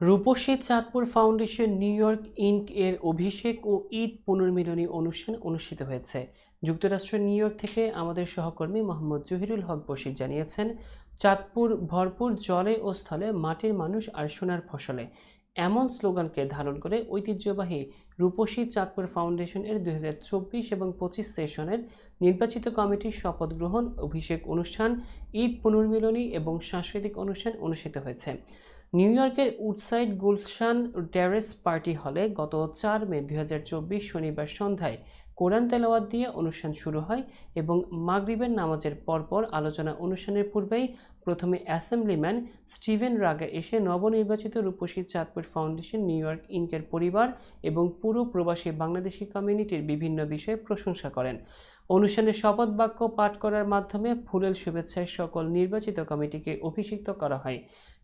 Rupshi Chandpur foundation New York Inc এর অভিষেক ও ঈদ পুনর্মিলনী অনুষ্ঠান অনুষ্ঠিত হয়েছে। যুক্তরাষ্ট্রের নিউ ইয়র্ক থেকে আমাদের সহকর্মী মোহাম্মদ জহিরুল হক বশির জানিয়েছেন, চাঁদপুর ভরপুর জলে ও স্থলে মাটির মানুষ আর সোনার ফসলে। এমন স্লোগানকে ধারণ করে ঐতিহ্যবাহী রূপসী চাঁদপুর ফাউন্ডেশন এর দু হাজার চব্বিশ এবং পঁচিশ সেশনের নির্বাচিত কমিটির শপথ গ্রহণ, অভিষেক অনুষ্ঠান, ঈদ পুনর্মিলনী এবং সাংস্কৃতিক অনুষ্ঠান অনুষ্ঠিত হয়েছে। নিউ ইয়র্কের উডসাইড গুলশান টেরেস পার্টি হলে গত চার মে দু হাজার চব্বিশ শনিবার সন্ধ্যায় কোরআন তেলাওয়াত দিয়ে অনুষ্ঠান শুরু হয় এবং মাগরিবের নামাজের পরপর আলোচনা অনুষ্ঠানের পূর্বেই প্রথমে অ্যাসেম্বলিম্যান স্টিভেন রাগা এসে নবনির্বাচিত Rupshi Chandpur foundation, New York ইনকের পরিবার এবং পুরো প্রবাসী বাংলাদেশি কমিউনিটির বিভিন্ন বিষয়ে প্রশংসা করেন। অনুষ্ঠানে শপথ বাক্য পাঠ করার মাধ্যমে ফুলেল শুভেচ্ছায় সকল নির্বাচিত কমিটিকে অভিষিক্ত করা হয়।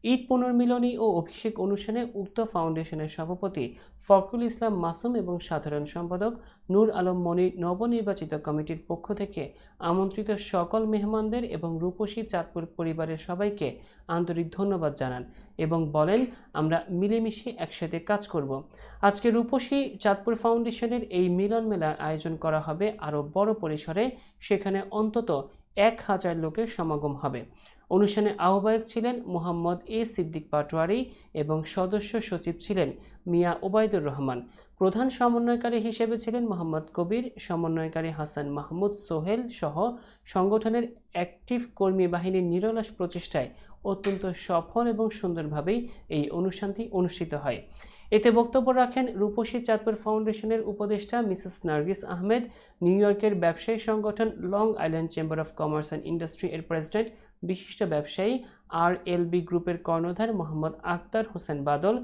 ঈদ পুনর্মিলনী ও অভিষেক অনুষ্ঠানে উক্ত ফাউন্ডেশনের সভাপতি ফখরুল ইসলাম মাসুম এবং সাধারণ সম্পাদক নূর আলম মনির নবনির্বাচিত কমিটির পক্ষ থেকে আমন্ত্রিত সকল মেহমানদের এবং রূপসী চাঁদপুর পরিবারের সবাইকে আন্তরিক ধন্যবাদ জানান এবং বলেন, আমরা মিলেমিশে একসাথে কাজ করব। আজকে রূপসী চাঁদপুর ফাউন্ডেশনের এই মিলন মেলা আয়োজন করা হবে আরও বড় পরিসরে। সেখানে অন্তত এক হাজার লোকের সমাগম হবে। অনুষ্ঠানে আহ্বায়ক ছিলেন মোহাম্মদ এ সিদ্দিক পাটোয়ারি এবং সদস্য সচিব ছিলেন মিয়া ওবায়দুর রহমান। প্রধান সমন্বয়কারী হিসেবে ছিলেন মোহাম্মদ কবির, সমন্বয়কারী হাসান মাহমুদ সোহেল সহ সংগঠনের অ্যাক্টিভ কর্মী বাহিনীর নিরলস প্রচেষ্টায় অত্যন্ত সফল এবং সুন্দরভাবেই এই অনুষ্ঠানটি অনুষ্ঠিত হয়। এতে বক্তব্য রাখেন রূপসী চাঁদপুর ফাউন্ডেশনের উপদেষ্টা মিসেস নার্গিস আহমেদ, নিউ ইয়র্কের ব্যবসায়ী সংগঠন Long Island chamber of commerce and industry এর প্রেসিডেন্ট বিশিষ্ট ব্যবসায়ী আর এলবি গ্রুপের কর্ণধার মোহাম্মদ আক্তার হোসেন বাদল,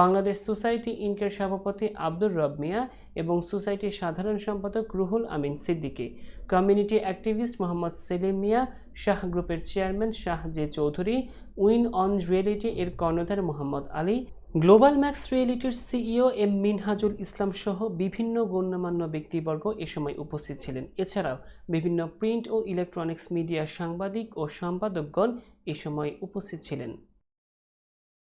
বাংলাদেশ সোসাইটি ইনকের সভাপতি আব্দুর রব মিয়া এবং সোসাইটির সাধারণ সম্পাদক রুহুল আমিন সিদ্দিকী। কমিউনিটি অ্যাক্টিভিস্ট মোহাম্মদ সেলিম মিয়া, শাহ গ্রুপের chairman Shah J Chowdhury, win on reality এর কর্ণধার মোহাম্মদ আলী গ্লোবাল ম্যাক্স রিয়েলিটির সিইও এম মিনহাজুল ইসলাম সহ বিভিন্ন গণ্যমান্য ব্যক্তিবর্গ এ সময় উপস্থিত ছিলেন। এছাড়াও বিভিন্ন প্রিন্ট ও ইলেকট্রনিক্স মিডিয়ার সাংবাদিক ও সম্পাদকগণ এ সময় উপস্থিত ছিলেন।